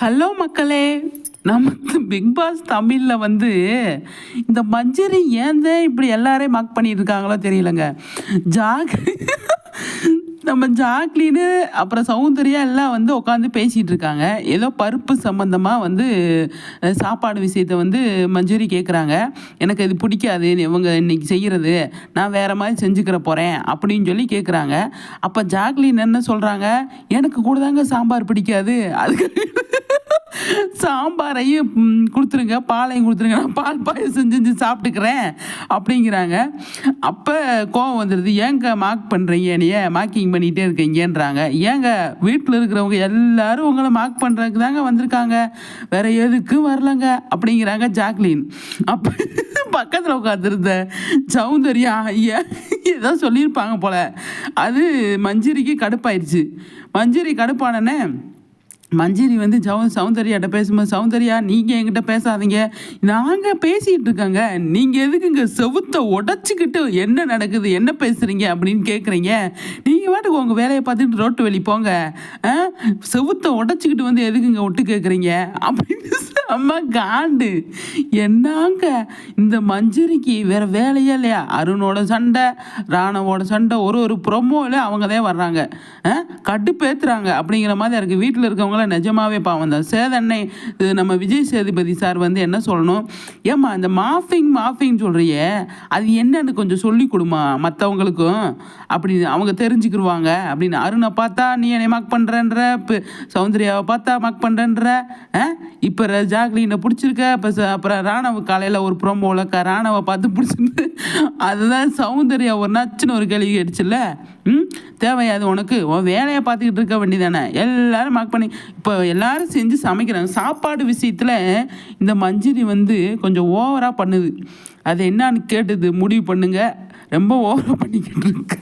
Hello மக்களே நமக்கு big pass தமிழில் வந்து இந்த மஞ்சரி ஏன் இப்படி எல்லாரையும் மார்க் பண்ணியிருக்காங்களோ தெரியலங்க. ஜாக் நம்ம ஜாக்லின்னு அப்புறம் சௌந்தர்யா எல்லாம் வந்து உட்காந்து பேசிகிட்டு இருக்காங்க. ஏதோ பருப்பு சம்மந்தமாக வந்து சாப்பாடு விஷயத்தை வந்து மஞ்சூரி கேட்குறாங்க எனக்கு இது பிடிக்காது இவங்க இன்னைக்கு செய்கிறது நான் வேறு மாதிரி செஞ்சுக்கிற போகிறேன் அப்படின்னு சொல்லி கேட்குறாங்க அப்போ ஜாக்லின் என்ன சொல்கிறாங்க எனக்கு கூட தாங்க சாம்பார் பிடிக்காது. அதுக்கு சாம்பாரையும் கொடுத்துருங்க பாலையும் கொடுத்துருங்க. நான் பால் பாயை செஞ்சு செஞ்சு சாப்பிட்டுக்கிறேன் அப்படிங்கிறாங்க. அப்போ கோவம் வந்துடுது ஏங்க மார்க் பண்ணுறீங்க என்னைய மார்க்கிங் பண்ணிகிட்டே இருக்கீங்கன்றாங்க. ஏங்க வீட்டில் இருக்கிறவங்க எல்லாரும் உங்களை மார்க் பண்ணுறதுக்கு தாங்க வந்திருக்காங்க. வேற எதுக்கும் வரலங்க அப்படிங்கிறாங்க ஜாக்லின். அப்போ பக்கத்தில் உட்காந்துருந்த சௌந்தர்யா ஐயா ஏதோ சொல்லியிருப்பாங்க போல. அது மஞ்சரிக்கு கடுப்பாயிடுச்சு. மஞ்சரி கடுப்பானனே மஞ்சரி வந்து ஜவ சௌந்தர்யாட்ட பேசும்போது சௌந்தர்யா நீங்கள் என்கிட்ட பேசாதீங்க. நாங்கள் பேசிகிட்டு இருக்கோங்க நீங்கள் எதுக்குங்க செவுத்தை உடச்சிக்கிட்டு என்ன நடக்குது என்ன பேசுகிறீங்க அப்படின்னு கேட்குறீங்க நீங்கள் பாட்டுக்கு உங்கள் வேலையை பார்த்துட்டு ரோட்டு வெளி போங்க. ஆ? செவுத்தை உடச்சிக்கிட்டு வந்து எதுக்குங்க விட்டு கேட்குறீங்க அப்படின்னு செம்ம காண்டு. என்னங்க? இந்த மஞ்சரிக்கு வேற வேலையே இல்லையா? அருணோட சண்டை ராணவோட சண்டை ஒரு ஒரு ப்ரொமோவில் அவங்க தான் வர்றாங்க. ஆ? அப்படிங்கிற மாதிரி இருக்குது வீட்டில் இருக்கவங்கள நிஜமாவே பாவம். தான் சேதண்ணை இது நம்ம விஜய் சேதுபதி சார் வந்து என்ன சொல்லணும்? ஏம்மா இந்த மாஃபிங் மாஃபிங் சொல்கிறியே அது என்னன்னு கொஞ்சம் சொல்லி கொடுமா மற்றவங்களுக்கும் அப்படி அவங்க தெரிஞ்சுக்கிருவாங்க. அப்படின்னு அருணை பார்த்தா நீ என்னை மக் பண்ணுறன்ற இப்போ சௌந்தர்யாவை பார்த்தா மார்க் பண்ணுறன்ற இப்போ ஜாக்லினை பிடிச்சிருக்க இப்போ அப்புறம் ராணவ காலையில் ஒரு ப்ரோமோவில் க ராணவை பார்த்து பிடிச்சிருந்து அதுதான் சௌந்தர்யா ஒரு நச்சுன்னு ஒரு கேள்வி கேட்டுச்சுல்ல? ம்? தேவையாது உனக்கு? உன் வேலையை பார்த்துக்கிட்டு இருக்க வேண்டியதானே எல்லாரும் மார்க் பண்ணி இப்போ எல்லாரும் செஞ்சு சமைக்கிறாங்க. சாப்பாடு விஷயத்தில் இந்த மஞ்சரி வந்து கொஞ்சம் ஓவராக பண்ணுது. அது என்னன்னு கேட்டது முடிவு பண்ணுங்க. ரொம்ப ஓவராக பண்ணிக்கிட்டு இருக்கு.